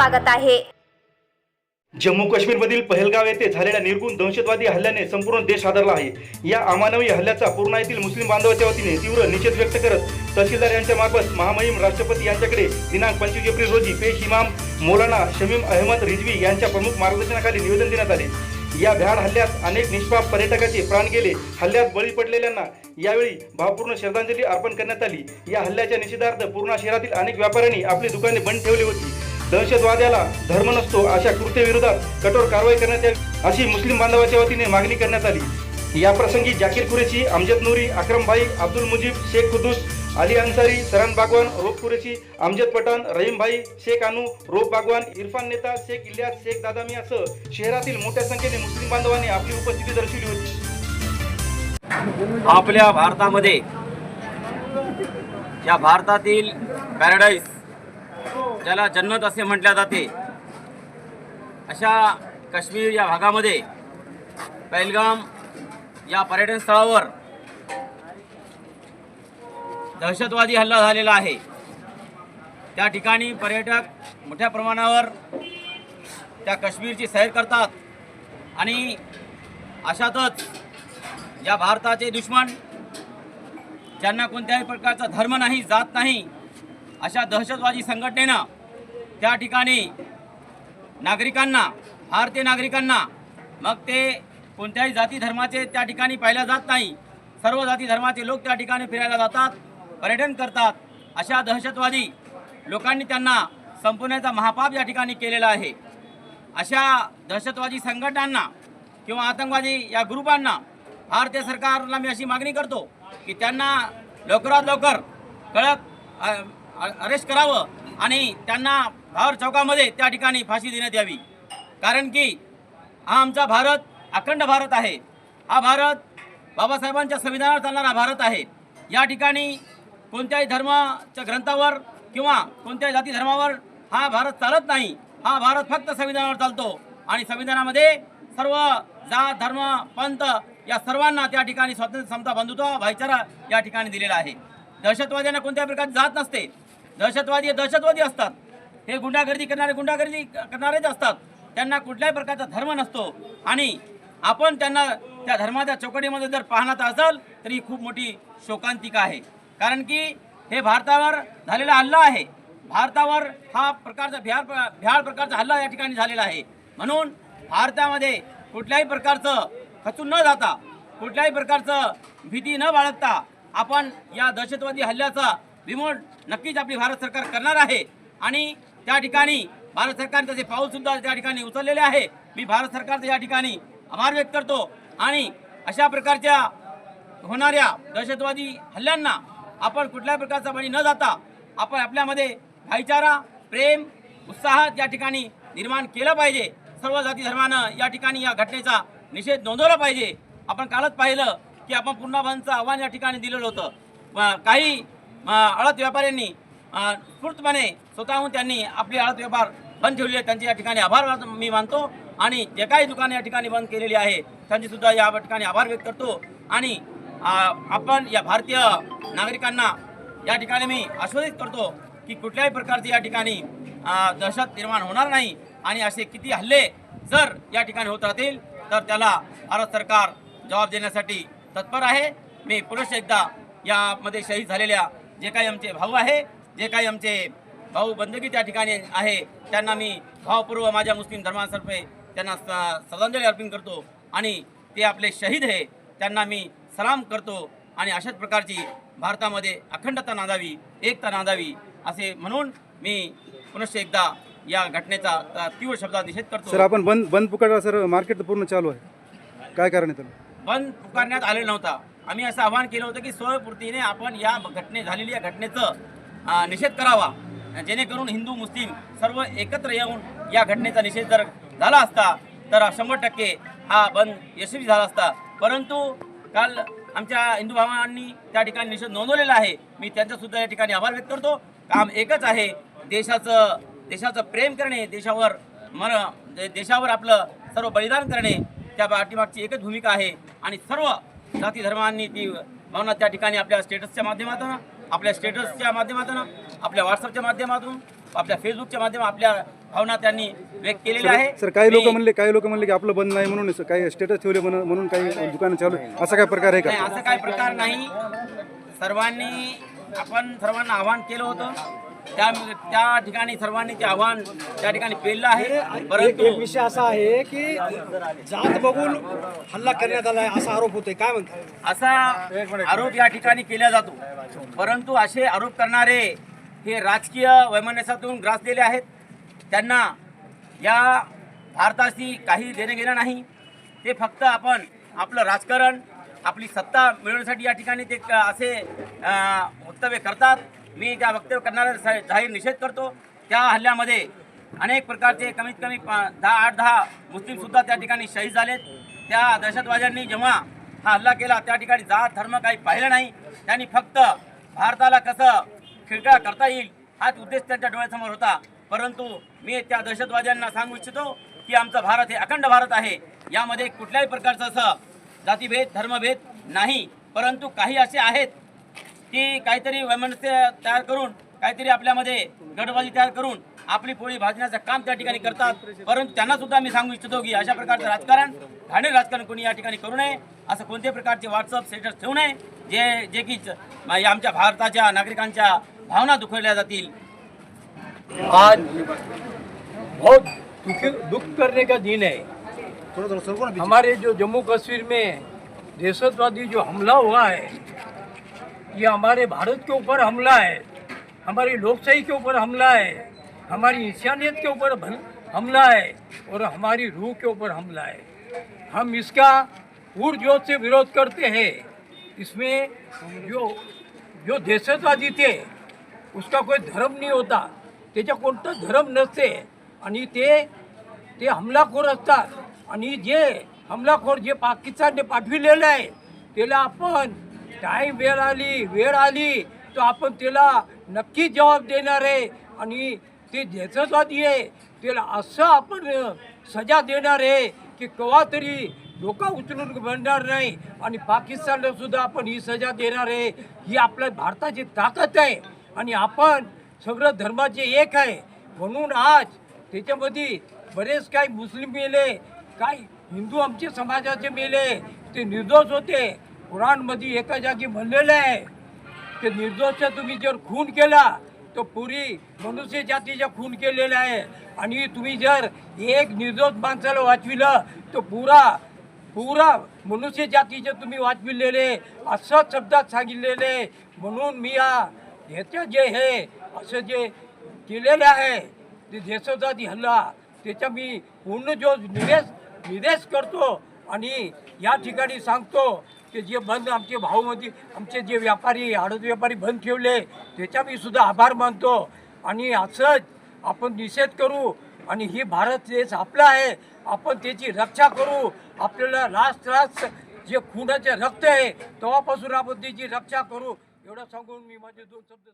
स्वागत आहे. जम्मू काश्मीरमधील पहलगाव येथे झालेल्या निर्गुण दहशतवादी हल्ल्याने संपूर्ण देश हादरला आहे. या अमानवी हल्ल्याचा पूर्णा येथील मुस्लिम बांधवाच्या वतीने तीव्र निषेध व्यक्त करत तहसीलदार यांच्या मार्फत महामहिम राष्ट्रपती यांच्याकडे दिनांक पंचवीस एप्रिल रोजी पेश इमाम मौलाना शमीम अहमद रिजवी यांच्या प्रमुख मार्गदर्शनाखाली निवेदन देण्यात आले. या भ्याड हल्ल्यात अनेक निष्पाप पर्यटकाचे प्राण गेले. हल्ल्यात बळी पडलेल्यांना यावेळी भावपूर्ण श्रद्धांजली अर्पण करण्यात आली. या हल्ल्याच्या निषेधार्थ पूर्णा शहरातील अनेक व्यापाऱ्यांनी आपली दुकाने बंद ठेवली होती. दहशतवाद्याला धर्म नसतो अशा कृत्यविरोधात कठोर कारवाई करण्यात यावी अशी मुस्लिम बांधवाच्या वतीने मागणी करण्यात आली. या प्रसंगी जाकीर कुरेशी अमजद नूरी अक्रम भाई अब्दुल मुजीब शेख कुदूस अली अन्सारी सरान बागवान रोप कुरेशी अमजद पठाण रहीम भाई शेख अनु रोप बागवान इरफान नेता शेख इलियास शेख दादामियासह शहरातील मोठ्या संख्येने मुस्लिम बांधवांनी आपली उपस्थिती दर्शवली होती. आपल्या भारतामध्ये या भारतातील पॅराडाईस ज्याला जन्नत असे म्हटल्या जाते. अशा काश्मीर या भागामध्ये पहलगाम या पर्यटन स्थळावर दहशतवादी हल्ला झालेला आहे. त्या ठिकाणी पर्यटक मोठ्या प्रमाणावर त्या काश्मीरची सैर करतात आणि अशातच या भारताचे दुश्मन ज्यांना कोणत्याही प्रकारचा धर्म नाही जात नाही अशा दहशतवादी संघटनेनं त्या ठिकाणी नागरिकांना भारतीय नागरिकांना मग ते कोणत्याही जाती धर्माचे त्या ठिकाणी पाहिल्या जात नाही. सर्व जाती धर्माचे लोक त्या ठिकाणी फिरायला जातात पर्यटन करतात. अशा दहशतवादी लोकांनी त्यांना संपवण्याचा महापाप या ठिकाणी केलेला आहे. अशा दहशतवादी संघटनांना किंवा आतंकवादी या ग्रुपांना भारतीय सरकारला मी अशी मागणी करतो की त्यांना लवकरात लवकर कळक अरेस्ट करावं आणि त्यांना भावर चौकामध्ये त्या ठिकाणी फाशी देण्यात यावी. कारण की हा आमचा भारत अखंड भारत आहे. हा भारत बाबासाहेबांच्या संविधानावर चालणारा भारत आहे. या ठिकाणी कोणत्याही धर्माच्या ग्रंथावर किंवा कोणत्याही जाती धर्मावर हा भारत चालत नाही. हा भारत फक्त संविधानावर चालतो आणि संविधानामध्ये सर्व जात धर्म पंथ या सर्वांना त्या ठिकाणी स्वातंत्र्य समता बंधुत्व भाईचारा या ठिकाणी दिलेला आहे. दहशतवाद्यांना कोणत्याही प्रकारची जात नसते. दहशतवादी हे दहशतवादी असतात. हे गुंडागर्दी करणारे गुंडागर्दी करणारेच असतात. त्यांना कुठल्याही प्रकारचा धर्म नसतो. आणि आपण त्यांना त्या धर्माच्या चौकटीमध्ये जर पाहण्यात असाल तर ही खूप मोठी शोकांतिका आहे. कारण की हे भारतावर झालेला हल्ला आहे. भारतावर हा प्रकारचा भ्याड भ्याड प्रकारचा हल्ला या ठिकाणी झालेला आहे. म्हणून भारतामध्ये कुठल्याही प्रकारचं खचून न जाता कुठल्याही प्रकारचं भीती न बाळगता आपण या दहशतवादी हल्ल्याचा रिमोट नक्कीच आपली भारत सरकार करणार आहे. आणि त्या ठिकाणी भारत सरकारने त्याचे पाऊलसुद्धा त्या ठिकाणी उचललेले आहे. मी भारत सरकारचं या ठिकाणी आभार व्यक्त करतो. आणि अशा प्रकारच्या होणाऱ्या दहशतवादी हल्ल्यांना आपण कुठल्याही प्रकारचा बळी न जाता आपण आपल्यामध्ये भाईचारा प्रेम उत्साह या ठिकाणी निर्माण केलं पाहिजे. सर्व जाती धर्मानं या ठिकाणी या घटनेचा निषेध नोंदवला पाहिजे. आपण कालच पाहिलं की आपण पुन्हा बंदचं आव्हान या ठिकाणी दिलेलं होतं. काही अ, व्यापाऱ्यांनी स्फूर्तपणे स्वतःहून त्यांनी आपले आळत व्यापार बंद ठेवले त्यांचे या ठिकाणी आभार मी मानतो. आणि जे काही दुकाने या ठिकाणी बंद केलेली आहे त्यांचीसुद्धा या ठिकाणी आभार व्यक्त करतो. आणि आपण या भारतीय नागरिकांना या ठिकाणी मी आश्वासित करतो की कुठल्याही प्रकारचे या ठिकाणी दहशत निर्माण होणार नाही. आणि असे किती हल्ले जर या ठिकाणी होत राहतील तर त्याला भारत सरकार जबाब देण्यासाठी तत्पर आहे. मी पुरुष एकदा यामध्ये शहीद झालेल्या जे काही आमचे भाऊ आहे जे काही आमचे भाऊ बंदगी त्या ठिकाणी आहे त्यांना मी भावपूर्व माझ्या मुस्लिम धर्मातर्फे त्यांना श्रद्धांजली अर्पण करतो आणि ते आपले शहीद आहे त्यांना मी सलाम करतो आणि अशाच प्रकारची भारतामध्ये अखंडता नांदावी एकता नांदावी असे म्हणून मी पुनश्च एकदा या घटनेचा तीव्र शब्दात निषेध करतो. सर आपण बंद बंद पुकारला सर मार्केट पूर्ण चालू आहे. काय कारण आहे बंद पुकारण्यात आलेला नव्हता. आम्ही असं आवाहन केलं होतं की स्वयंपूर्तीने आपण या घटने झालेल्या या घटनेचं निषेध करावा. जेणेकरून हिंदू मुस्लिम सर्व एकत्र येऊन या घटनेचा निषेध जर झाला असता तर शंभर टक्के हा बंद यशस्वी झाला असता. परंतु काल आमच्या हिंदू भावांनी त्या ठिकाणी निषेध नोंदवलेला आहे. मी त्यांचासुद्धा या ठिकाणी आभार व्यक्त करतो. काम एकच आहे देशाचं देशाचं प्रेम करणे देशावर मर दे- देशावर आपलं सर्व बलिदान करणे. त्या पाठीमागची एकच भूमिका आहे. आणि सर्व जाती धर्मांनी ती भावना त्या ठिकाणी आपल्या स्टेटसच्या माध्यमातून आपल्या स्टेटसच्या माध्यमातून आपल्या व्हॉट्सअपच्या माध्यमातून आपल्या फेसबुकच्या माध्यमात आपल्या भावना त्यांनी व्यक्त केलेल्या आहे सर काही लोक म्हणले काही लोक म्हणले की आपलं बंद नाही म्हणून काही स्टेटस ठेवले म्हणून म्हणून काही दुकानं चालू आहे. असा काय प्रकार आहे का? असं काही प्रकार नाही. सर्वांनी आपण सर्वांना आवाहन केलं होतं. त्या त्या ठिकाणी सर्वांनी ते आव्हान त्या ठिकाणी पेललं आहे. परंतु एक विषय असा आहे की जात बघून हल्ला करण्यात आलाय असा आरोप होतोय. काय म्हणतात असा आरोप या ठिकाणी केला जातो. परंतु असे आरोप करणारे हे राजकीय वैमनस्यातून ग्रासलेले आहेत. त्यांना या भारताशी काही देणं घेणं नाही. ते फक्त आपण आपलं राजकारण आपली सत्ता मिळवण्यासाठी या ठिकाणी ते असे वक्तव्य करतात. मी त्या वक्तव्य करणाऱ्या जाहीर निषेध करतो त्या हल्ल्यामध्ये अनेक प्रकारचे कमीत कमी पा- दहा आठ दहा मुस्लिमसुद्धा त्या ठिकाणी शहीद झालेत. त्या दहशतवाद्यांनी जेव्हा हा हल्ला केला त्या ठिकाणी जात धर्म काही पाहिलं नाही. त्यांनी फक्त भारताला कसं खिळखिळा करता येईल हाच उद्देश त्यांच्या डोळ्यासमोर होता. परंतु मी त्या दहशतवाद्यांना सांगू इच्छितो की आमचा भारत हे अखंड भारत आहे. यामध्ये कुठल्याही प्रकारचं असं जातीभेद धर्मभेद नाही. परंतु काही असे आहेत की काहीतरी वैमनस्य तयार करून काहीतरी आपल्यामध्ये गडबाजी तयार करून आपली पोळी भाजण्याचं काम त्या ठिकाणी करतात. परंतु त्यांना सुद्धा मी सांगू इच्छितो की अशा प्रकारचं राजकारण घाणेर राजकारण कोणी या ठिकाणी करू नये. असं कोणत्याही प्रकारचे व्हॉट्सअप स्टेटस ठेवू नये. जे जे की आमच्या भारताच्या नागरिकांच्या भावना दुखवल्या जातील. आज बहुत दुखी दुख करने का दिन है। हमारे जो जम्मू कश्मीर में दहशतवादी जो हमला हुआ है ये हमारे भारत के ऊपर हमला है हमारी लोकशाही के ऊपर हमला है हमारी इंसानियत के ऊपर हमला है और हमारी रूह के ऊपर हमला है। हम इसका पुरजोर से विरोध करते हैं। इसमें जो जो दहशतवादी थे उसका कोई धर्म नाही होता। त्याच्या कोणतं धर्म नसते आणि ते ते हमलाखोर असतात. आणि जे हमलाखोर जे पाकिस्तानने पाठविलेलं आहे त्याला आपण टाईम वेळ आली वेळ आली तर आपण त्याला नक्की जबाब देणार आहे. आणि ते दहशतवादी आहे त्याला असं आपण सजा देणार आहे की केव्हा तरी डोका उचलून बनणार नाही. आणि पाकिस्तानला सुद्धा आपण ही सजा देणार आहे. ही आपल्या भारताची ताकद आहे. आणि आपण सगळं धर्माचे एक आहे. म्हणून आज त्याच्यामध्ये बरेच काही मुस्लिम मेले काही हिंदू आमचे समाजाचे मेले ते निर्दोष होते. कुराणमध्ये एका जागी म्हणलेलं आहे की निर्दोष तुम्ही जर खून केला तर पुरी मनुष्य जातीचा खून केलेला आहे. आणि तुम्ही जर एक निर्दोष माणसाला वाचविलं तर पुरा पुरा मनुष्य जातीचे तुम्ही वाचविलेले असं शब्दात सांगितलेले म्हणून मी या ह्याचं जे हे असं जे केलेलं आहे ते देशोजाती हल्ला त्याचा मी पूर्ण जो निवेश निदेश करतो आणि या ठिकाणी सांगतो. की जे बंद आमचे भाऊमध्ये म्हणजे, आमचे जे व्यापारी हळद व्यापारी बंद ठेवले त्याचा मी सुद्धा आभार मानतो. आणि असंच आपण निषेध करू आणि ही भारत देश आपला आहे आपण त्याची रक्षा करू. आपल्याला लास्ट लास्ट जे खुनाचे रक्त आहे तेव्हापासून आपण त्याची रक्षा करू. एवढं सांगून मी माझे दोन शब्द